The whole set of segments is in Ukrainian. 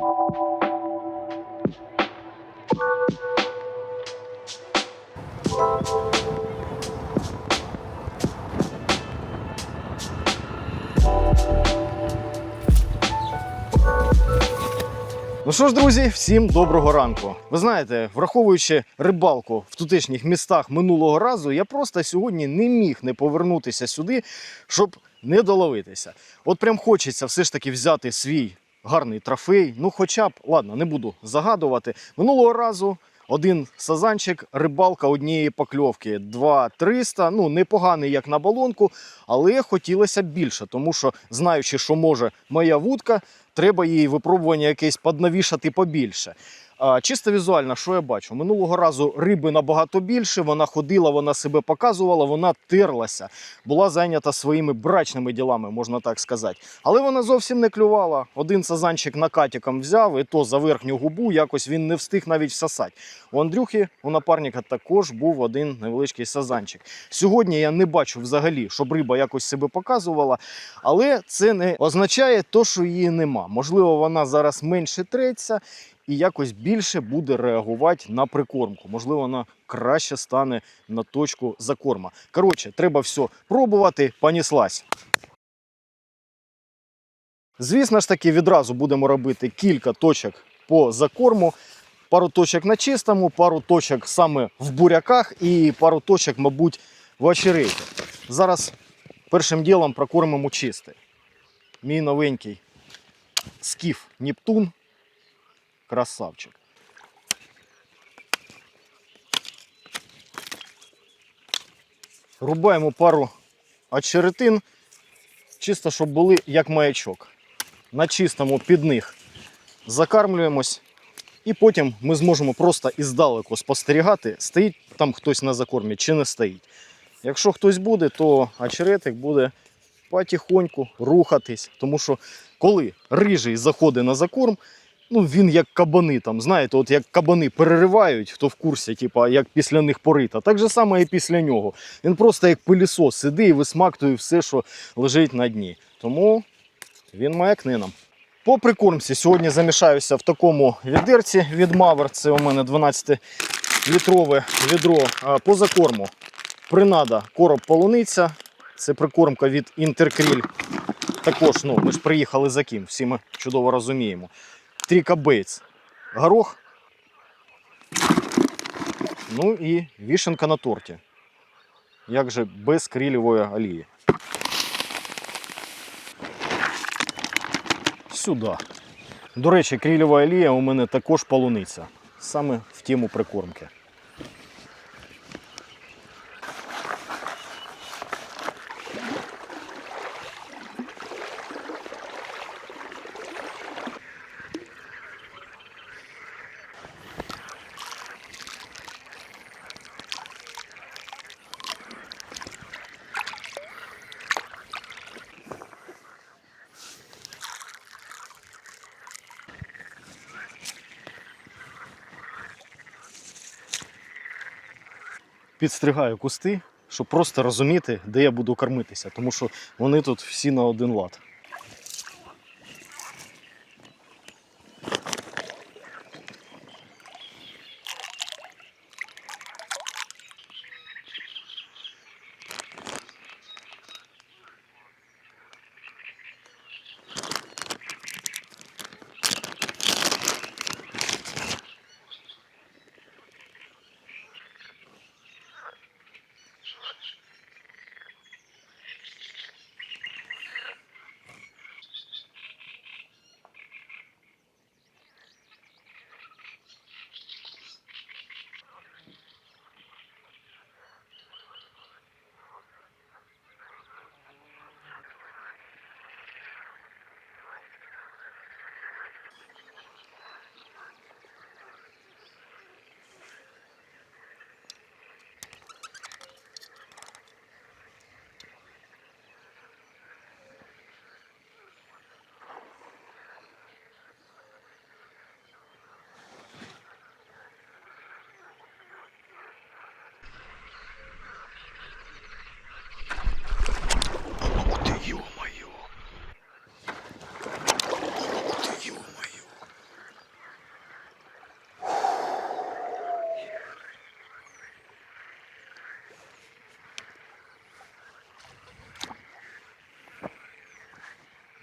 Ну що ж, друзі, всім доброго ранку. Ви знаєте, враховуючи рибалку в тутешніх містах минулого разу, я просто сьогодні не міг не повернутися сюди, щоб не доловитися. От прям хочеться все ж таки взяти свій гарний трофей. Ну, хоча б, ладно, не буду загадувати. Минулого разу один сазанчик, рибалка однієї покльовки 2-300. Ну, непоганий як на балонку, але хотілося більше, тому що, знаючи, що може моя вудка, треба їй випробування якесь поднавішати побільше. Чисто візуально, що я бачу? Минулого разу риби набагато більше, вона ходила, вона себе показувала, вона терлася, була зайнята своїми брачними ділами, можна так сказати. Але вона зовсім не клювала. Один сазанчик накатіком взяв, і то за верхню губу якось він не встиг навіть всосати. У Андрюхи, у напарника, також був один невеличкий сазанчик. Сьогодні я не бачу взагалі, щоб риба якось себе показувала, але це не означає то, що її нема. Можливо, вона зараз менше треться і якось більше буде реагувати на прикормку. Можливо, вона краще стане на точку закорма. Коротше, треба все пробувати, поніслась. Звісно ж таки, відразу будемо робити кілька точок по закорму. Пару точок на чистому, пару точок саме в буряках і пару точок, мабуть, в очереті. Зараз першим ділом прокормимо чистий. Мій новенький скіф Нептун. Красавчик. Рубаємо пару очеретин, чисто, щоб були як маячок. На чистому під них закармлюємось. І потім ми зможемо просто іздалеку спостерігати, стоїть там хтось на закормі чи не стоїть. Якщо хтось буде, то очеретик буде потихоньку рухатись. Тому що коли рижий заходить на закорм, ну він як кабани там, знаєте, от як кабани переривають, хто в курсі, типа, як після них порита. Так же саме і після нього. Він просто як пилісос сидить і висмактує все, що лежить на дні. Тому він маякне нам. По прикормці сьогодні замішаюся в такому відерці від Мавер. Це у мене 12-літрове відро. А, По закорму принада короб полуниця. Це прикормка від Інтеркріль. Також, ну, ми ж приїхали за ким, всі ми чудово розуміємо. Тріка Бейтс. Горох. Ну і вішенка на торті. Як же без крилевої олії. Сюди. До речі, крилева олія у мене також полуниця. Саме в тему прикормки. Підстригаю кусти, щоб просто розуміти, де я буду кормитися, тому що вони тут всі на один лад.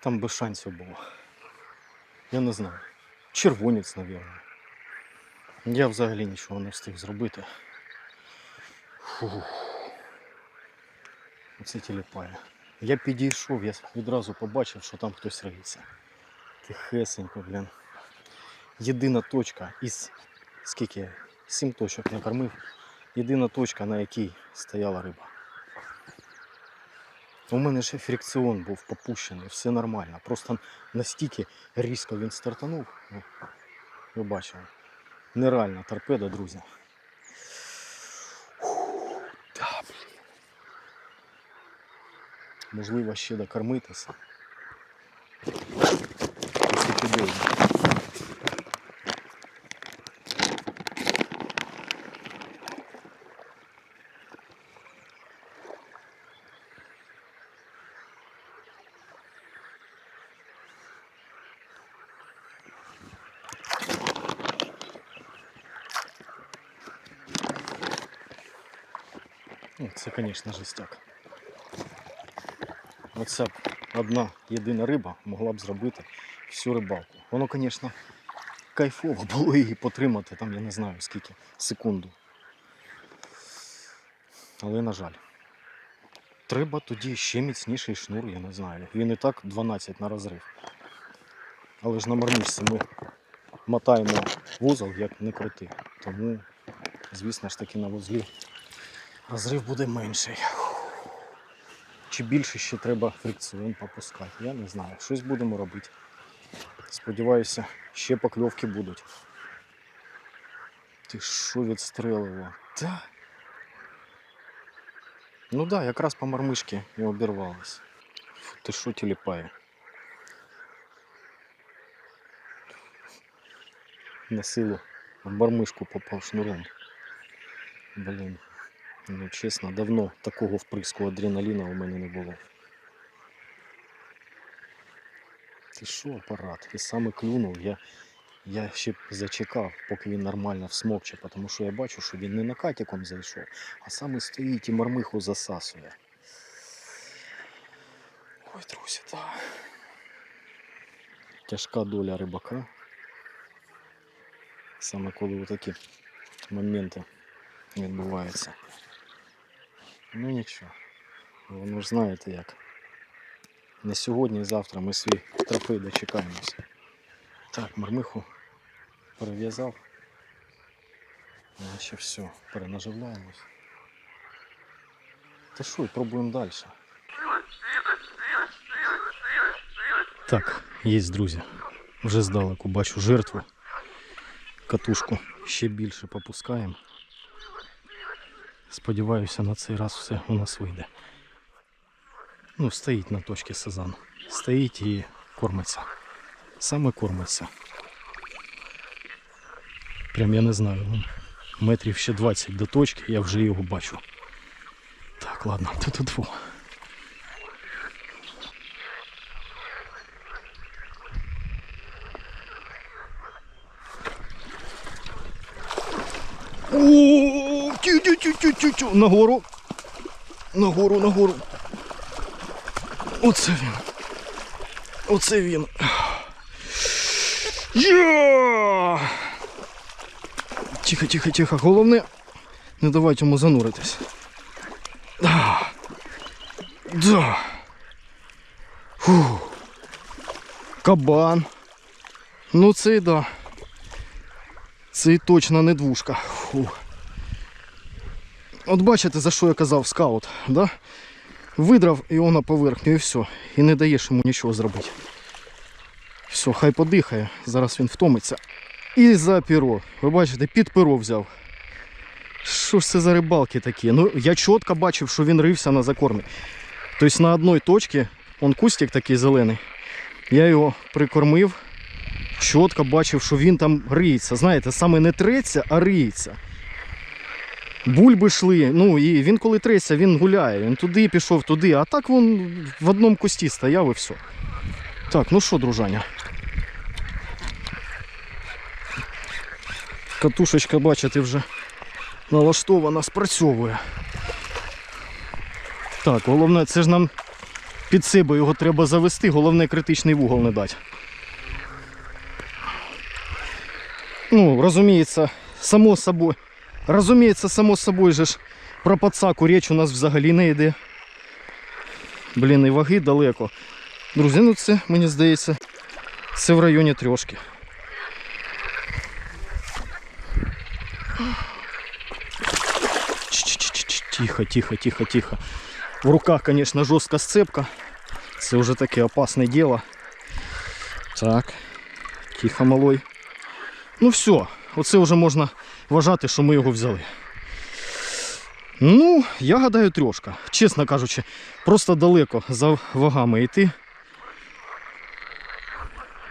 Там без шансів було. Я не знаю. Червонець, мабуть. Я взагалі нічого не встиг зробити. Фух. Оце тіліпає. Я підійшов, я відразу побачив, що там хтось риється. Тихесенько, блін. Єдина точка із скільки? Сім точок накормив. Єдина точка, на якій стояла риба. У мене ще фрикціон був попущений, все нормально. Просто настільки різко він стартанув. Ну, ви бачили. Нереальна торпеда, друзі. Да, блін. Можливо, ще докормитися. Підійде. Це, звісно, жестяк. Оця одна єдина риба могла б зробити всю рибалку. Воно, звісно, кайфово було її потримати, там я не знаю скільки, секунду. Але, на жаль, треба тоді ще міцніший шнур, я не знаю. Він і так 12 на розрив. Але ж на мармишці ми мотаємо вузол, як не крути. Тому, звісно ж таки, на вузлі розрив буде менший. Чи більше ще треба фрикціон попускати? Я не знаю. Щось будемо робити. Сподіваюся, ще покльовки будуть. Ти що відстрелило? Та. Ну так, да, якраз по мармишки і обірвалось. Фу, ти що тіліпає? На силу в мармишку попав шнуром. Блін. Ну, чесно, давно такого вприску адреналіна у мене не було. Ти що, апарат? І саме клюнув, я, я ще зачекав, поки він нормально всмокче, тому що я бачу, що він не накатиком зайшов, а саме стоїть і мармиху засасує. Ой, друзі, так. Тяжка доля рибака. Саме коли такі моменти відбуваються. Ну нічого. Воно ж знаєте як. Не сьогодні, завтра ми свій трофей дочекаємося. Так, мармиху перев'язав. А ще все, перенаживляємось. Та що, і пробуємо далі. Так, є, друзі. Вже здалеку бачу жертву. Катушку ще більше попускаємо. Сподіваюся, на цей раз все у нас вийде. Ну, стоїть на точці сезон. Стоїть і кормиться. Саме кормиться. Прям я не знаю. ну, Метрів ще 20 до точки, я вже його бачу. Так, ладно, тут тут во. О, тю-тю-тю-тю-тю-тю. Нагору. Нагору, нагору. Оце він. Оце він. Я! Тихо, тихо, тихо. Головне, не давайте йому зануритись. Да. Да. Фу. Кабан. Ну це да. Це точно не двушка. Фу. От бачите, за що я казав скаут, да? Видрав його на поверхню і все. І не даєш йому нічого зробити. Все, хай подихає, зараз він втомиться. І за перо. Ви бачите, під перо взяв. Що ж це за рибалки такі? Ну, я чітко бачив, що він рився на закормі. Тобто на одній точці, он кустик такий зелений. Я його прикормив, чітко бачив, що він там риється. Знаєте, саме не треться, а риється. Бульби йшли, ну і він коли треться, він гуляє. Він туди пішов, туди, а так він в одному кусті стояв і все. Так, ну що, дружаня? Катушечка, бачите, вже налаштована, спрацьовує. Так, головне, це ж нам під себе його треба завести, головне критичний вугол не дати. Ну, розуміється, само собою. Розуміється, само собою же ж про пацаку річ у нас взагалі не йде. Блін, і ваги далеко. Друзі, ну це, мені здається, це в районі трьошки. Тихо, тихо, тихо, тихо. В руках, конечно, жорстка сцепка. Це вже таке опасне діло. Так. Тихо, малой. Ну все, оце вже можна вважати, що ми його взяли. Ну, я гадаю, трьошка. Чесно кажучи, просто далеко за вагами йти.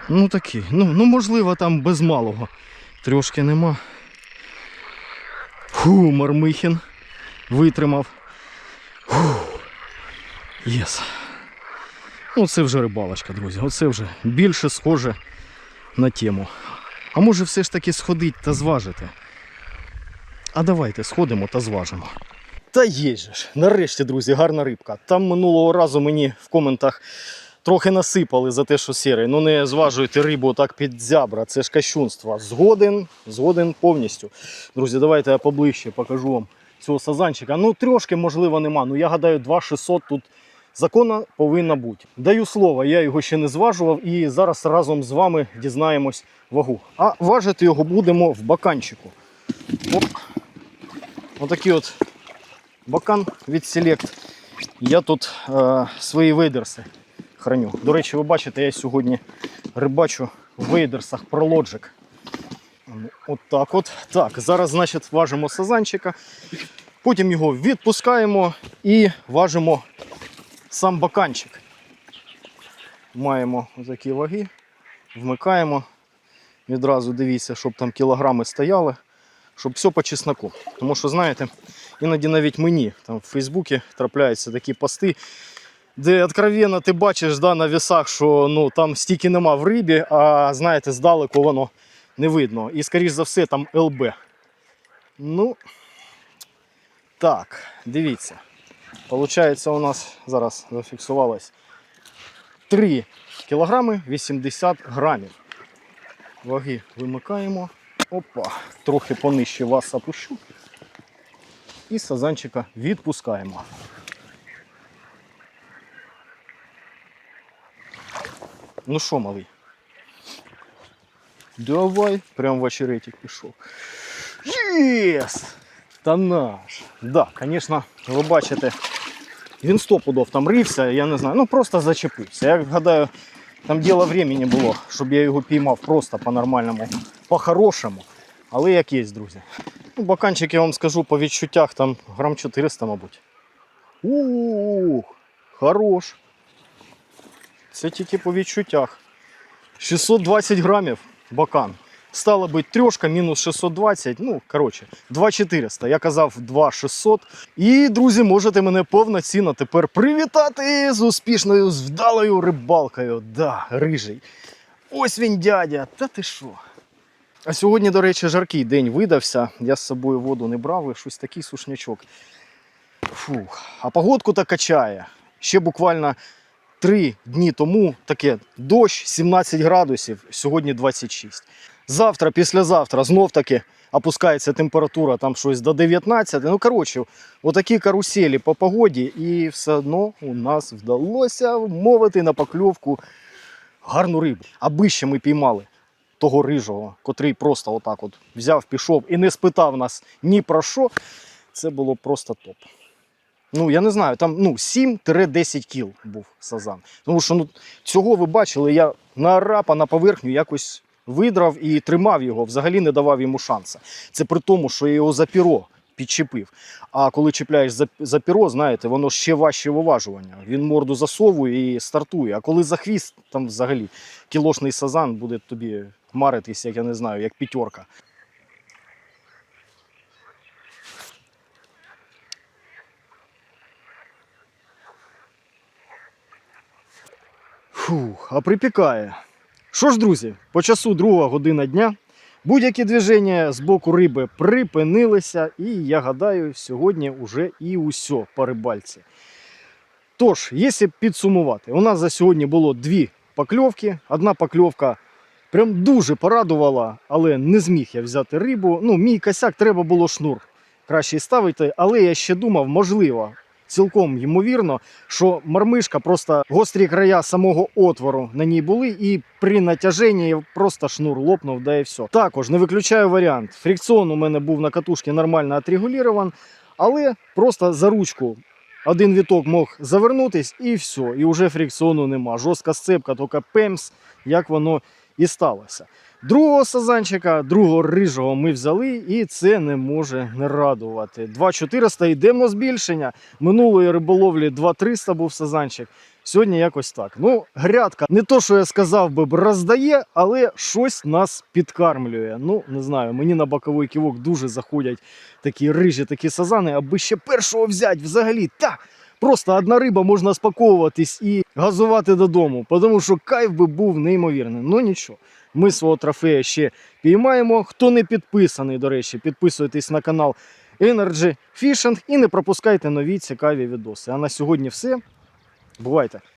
Ну такий. Ну, ну можливо, там без малого. Трьошки нема. Фу, Мармихін витримав. Фу. Єс. Це вже рибалочка, друзі. Оце вже більше схоже на тему. А може все ж таки сходить та зважити? А давайте сходимо та зважимо. Та є же ж, нарешті, друзі, гарна рибка. Там минулого разу мені в коментах трохи насипали за те, що сірий. Ну не зважуйте рибу так під зябра, це ж кощунство. Згоден, згоден повністю. Друзі, давайте я поближче покажу вам цього сазанчика. Ну, трошки, можливо, нема. Ну, я гадаю, 2600 тут законно повинна бути. Даю слово, я його ще не зважував і зараз разом з вами дізнаємось вагу. А важити його будемо в баканчику. Оп. Отакий от бакан від Select. Я тут е, свої вейдерси храню. До речі, ви бачите, я сьогодні рибачу в вейдерсах. Ну, От так от. Так, зараз, значить, важимо сазанчика. Потім його відпускаємо і важимо сам баканчик. Маємо такі ваги, вмикаємо. Відразу дивіться, щоб там кілограми стояли, щоб все по чесноку. Тому що, знаєте, іноді навіть мені там в Фейсбуці трапляються такі пости, де откровенно ти бачиш да, на вісах, що ну, там стільки нема в рибі, а знаєте, здалеку воно не видно. І, скоріш за все, там ЛБ. Ну, так, дивіться. Получається, у нас зараз зафіксувалось 3 кілограми 80 грамів. Ваги вимикаємо. Опа, трохи понижче вас опущу. І сазанчика відпускаємо. Ну що, малий? Давай, прям в очеретик пішов. Єс! Та наш. Да, звісно, ви бачите, він стопудов там рився, я не знаю, ну просто зачепився. Я гадаю, там діло времени було, щоб я його піймав просто по-нормальному, по-хорошому. Але як є, друзі. Ну, баканчик, я вам скажу, по відчуттях там грам 400, мабуть. Ух, хорош. Це тільки по відчуттях. 620 грамів бакан. Стало бути трьошка мінус 620, ну, коротше, 2400. Я казав 2600. І, друзі, можете мене повноцінно тепер привітати з успішною, з вдалою рибалкою. Да, рижий. Ось він, дядя. Та ти що? А сьогодні, до речі, жаркий день видався. Я з собою воду не брав, і щось такий сушнячок. Фух. А погодку то качає. Ще буквально три дні тому таке дощ 17 градусів, сьогодні 26. Завтра, післязавтра знов таки опускається температура там щось до 19. Ну, коротше, отакі каруселі по погоді, і все одно у нас вдалося вмовити на покльовку гарну рибу. Аби ще ми піймали того рижого, котрий просто отак от взяв, пішов і не спитав нас ні про що, це було просто топ. Ну, я не знаю, там ну, 7-10 кіл був сазан. Тому що ну, цього ви бачили, я на рапа на поверхню якось видрав і тримав його, взагалі не давав йому шанса. Це при тому, що я його за піро підчепив. А коли чіпляєш за, за піро, знаєте, воно ще важче виважування. Він морду засовує і стартує. А коли за хвіст, там взагалі кілошний сазан буде тобі маритись, як я не знаю, як п'ятерка. Фух, а припікає. Що ж, друзі, по часу друга година дня. Будь-які движення з боку риби припинилися, і я гадаю, сьогодні вже і усьо по рибальці. Тож, якщо підсумувати, у нас за сьогодні було дві покльовки. Одна покльовка прям дуже порадувала, але не зміг я взяти рибу. Ну, мій косяк треба було шнур краще ставити, але я ще думав, можливо, цілком ймовірно, що мармишка просто гострі края самого отвору на ній були, і при натяженні просто шнур лопнув, да і все. Також не виключаю варіант. Фрикціон у мене був на катушці нормально отрегулюван, але просто за ручку. Один віток мог завернутись і все, і вже фрикціону нема. Жорстка сцепка, тільки пемс, як воно і сталося. Другого сазанчика, другого рижого ми взяли, і це не може не радувати. 2400 йдемо збільшення. Минулої риболовлі 2300 був сазанчик. Сьогодні якось так. Ну, грядка, не то, що я сказав би, роздає, але щось нас підкармлює. Ну, не знаю, мені на боковий ківок дуже заходять такі рижі, такі сазани, аби ще першого взяти взагалі. Та! Просто одна риба можна спаковуватись і газувати додому, тому що кайф би був неймовірний. Ну нічого. Ми свого трофея ще піймаємо. Хто не підписаний, до речі, підписуйтесь на канал Energy Fishing і не пропускайте нові цікаві відоси. А на сьогодні все. Бувайте!